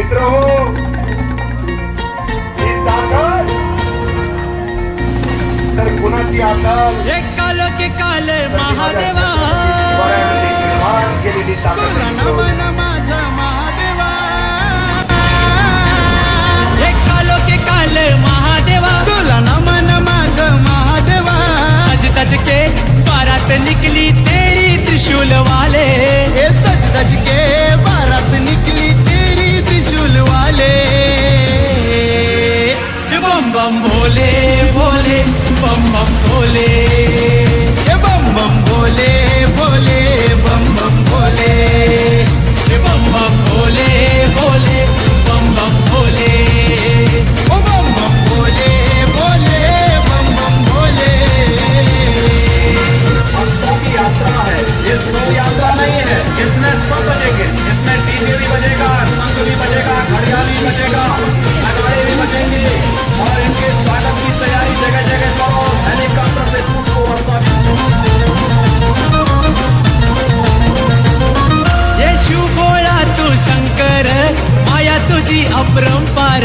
मित्र हो. ही ताकद तर कुणाची अकाल एक काल के काल महादेवा. निर्माण केलेली ताकद हो. एक कालो के काल महादेवा. तुला नमन माझ महादेवा. तज के बारात निकली तेरी त्रिशूल वाले बजेंगे। इसमें डीजे भी बजेगा संग भी बजेगा भी बजेगा नगाड़े भी बजेंगे। और इनके स्वागत की तैयारी जगह जगह हेलीकॉप्टर से पुष्प वर्षा भी ये तू शंकर माया तुझी अपरंपार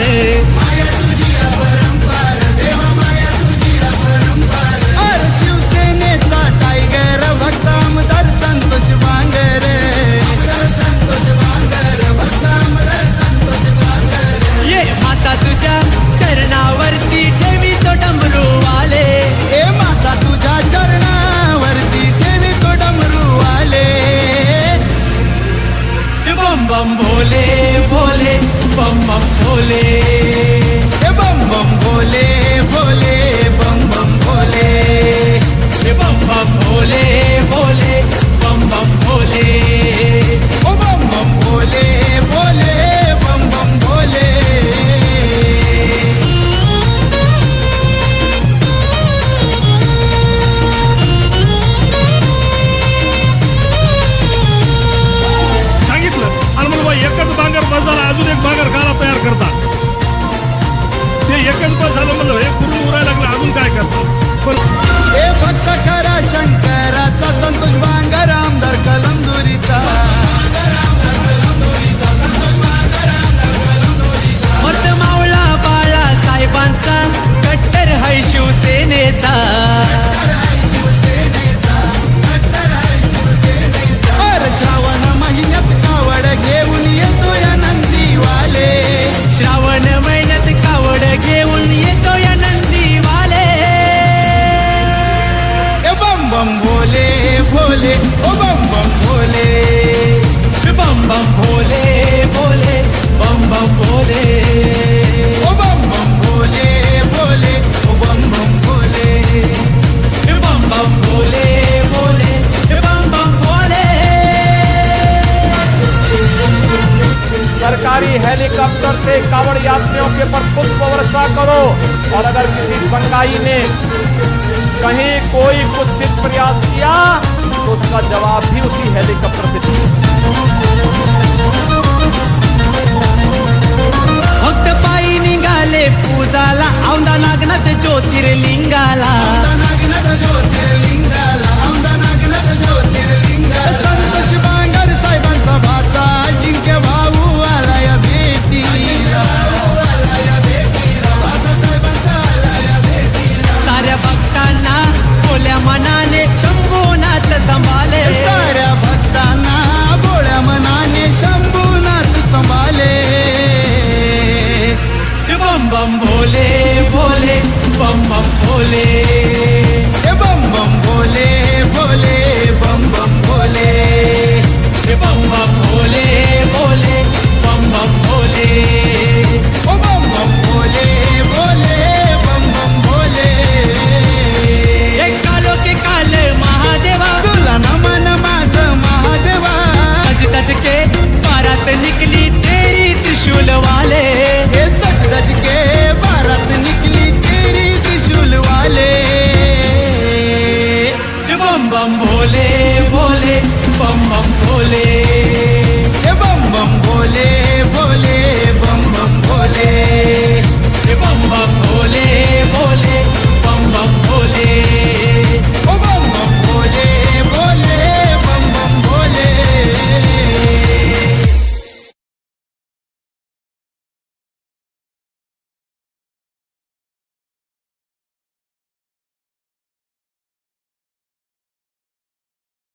एक बांगर काला तयार करतात. ते एकच बस झालं म्हणलं हे पूर्ण उरायला लागलं अजून काय करतात? पण ए भक्त खरा शंकराचा संतोष भोले ओ बम बम भोले बम बम भोले भोले बम बम भोले ओ बम बम भोले भोले ओ बम बम भोले बम बम भोले भोले बम बम भोले सरकारी हेलीकॉप्टर से कावड़ यात्रियों के पर पुष्प वर्षा करो। और अगर किसी बंगाई ने कहीं कोई कुत्सित प्रयास किया उसका जवाब भी उसी हेलीकॉप्टर से भक्त पायी निघाले पूजाला औंदा नागनाथ ज्योतिर्लिंगाला। नागनाथ औंदा नागनाथ साहेबांचा भाचा भाऊ साऱ्या भक्तांना बोल्या मनाने संभाले। साऱ्या भक्तांना बोळ्या मनाने शंभूनाथ संभाले. बम बम बोले भोले बम बम बोले बम बम भोले भोले.